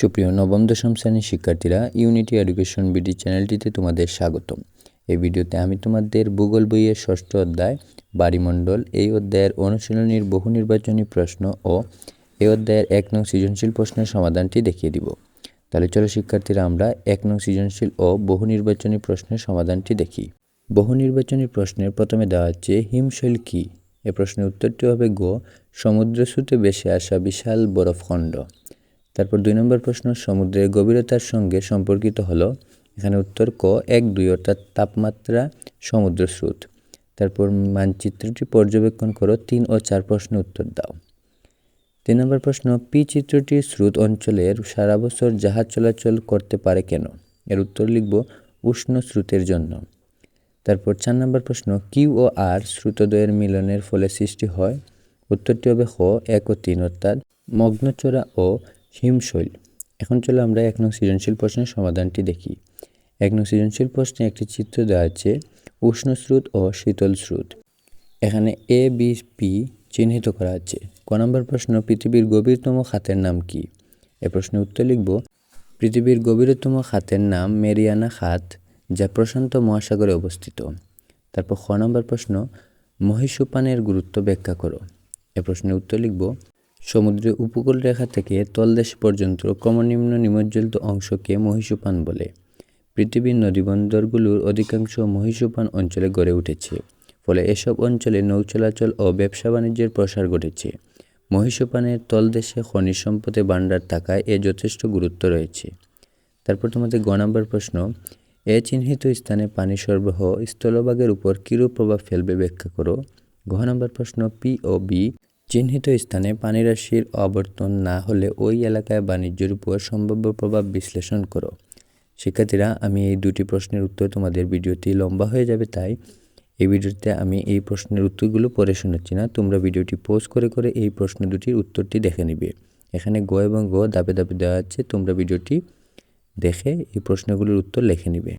সুপ্রিয় নবম, দশম শ্রেণির শিক্ষার্থীরা ইউনিটি এডুকেশন বিডি চ্যানেলটিতে তোমাদের স্বাগতম। এই ভিডিওতে আমি তোমাদের ভূগোল বইয়ের ষষ্ঠ অধ্যায়, বাড়িমণ্ডল, এই অধ্যায়ের অনুশীলনীর বহু নির্বাচনী প্রশ্ন ও এই অধ্যায়ের এক নং সৃজনশীল প্রশ্নের সমাধানটি দেখিয়ে দিব। তাহলে চলো শিক্ষার্থীরা, আমরা এক নং সৃজনশীল ও বহু নির্বাচনী প্রশ্নের সমাধানটি দেখি। বহু নির্বাচনী প্রশ্নের প্রথমে দেওয়া হচ্ছে, হিমশৈল কী? এ প্রশ্নের উত্তরটি হবে গ সমুদ্র স্রোতে আসা বিশাল বরফখণ্ড। তারপর দুই নম্বর প্রশ্ন, সমুদ্রের গভীরতার সঙ্গে সম্পর্কিত হলো। এখানে উত্তর ক, এক দুই অর্থাৎ তাপমাত্রা, সমুদ্র স্রোত। তারপর মানচিত্রটি পর্যবেক্ষণ করো, তিন ও চার প্রশ্ন উত্তর দাও। তিন নম্বর প্রশ্ন, পি চিত্রটি স্রোত অঞ্চলের সারা বছর জাহাজ চলাচল করতে পারে কেন? এর উত্তর লিখব, উষ্ণ স্রোতের জন্য। তারপর চার নম্বর প্রশ্ন, কিউ ও আর স্রোতোদয়ের মিলনের ফলে সৃষ্টি হয়? উত্তরটি হবে হ, এক ও তিন অর্থাৎ মগ্নচড়া ও হিমশৈল এখন চলো আমরা এক নং সৃজনশীল প্রশ্নের সমাধানটি দেখি। এক নং সৃজনশীল প্রশ্নে একটি চিত্র দেওয়া আছে, উষ্ণ স্রোত ও শীতল স্রোত। এখানে এ বি পি চিহ্নিত করা আছে। ক নম্বর প্রশ্ন, পৃথিবীর গভীরতম খাতের নাম কি? এ প্রশ্নের উত্তর লিখব, পৃথিবীর গভীরতম খাতের নাম মেরিয়ানা খাত, যা প্রশান্ত মহাসাগরে অবস্থিত। তারপর খ নম্বর প্রশ্ন মহীসোপানের গুরুত্ব ব্যাখ্যা করো। এ প্রশ্নের উত্তর লিখব সমুদ্রের উপকূল রেখা থেকে তলদেশ পর্যন্ত ক্রমনিম্ন নিমজ্জলিত অংশকে মহীসোপান বলে। পৃথিবীর নদীবন্দরগুলোর অধিকাংশ মহীসোপান অঞ্চলে গড়ে উঠেছে, ফলে এসব অঞ্চলে নৌ চলাচল ও ব্যবসা বাণিজ্যের প্রসার ঘটেছে। মহীসোপানের তলদেশে খনিজ সম্পদে ভাণ্ডার থাকায় এ যথেষ্ট গুরুত্ব রয়েছে। তারপর তোমাদের গ নম্বর প্রশ্ন, এ চিহ্নিত স্থানে পানি সরবরাহ স্থলভাগের উপর কিরূপ প্রভাব ফেলবে ব্যাখ্যা করো? ঘ নম্বর প্রশ্ন, পি ও বি চিহ্নিত স্থানে পানিরাশির আবর্তন না হলে ওই এলাকায় বাণিজ্যের উপর সম্ভাব্য প্রভাব বিশ্লেষণ করো। শিক্ষার্থীরা, আমি এই দুটি প্রশ্নের উত্তর তোমাদের ভিডিওটি লম্বা হয়ে যাবে, তাই এই ভিডিওতে আমি এই প্রশ্নের উত্তরগুলো পড়ে শোনাচ্ছি না। তোমরা ভিডিওটি পোস্ট করে করে এই প্রশ্ন দুটির উত্তরটি দেখে নিবে। এখানে গ এবং গ দাবে দাবে দেওয়া আছে। তোমরা ভিডিওটি দেখে এই প্রশ্নগুলোর উত্তর লিখে নিবে।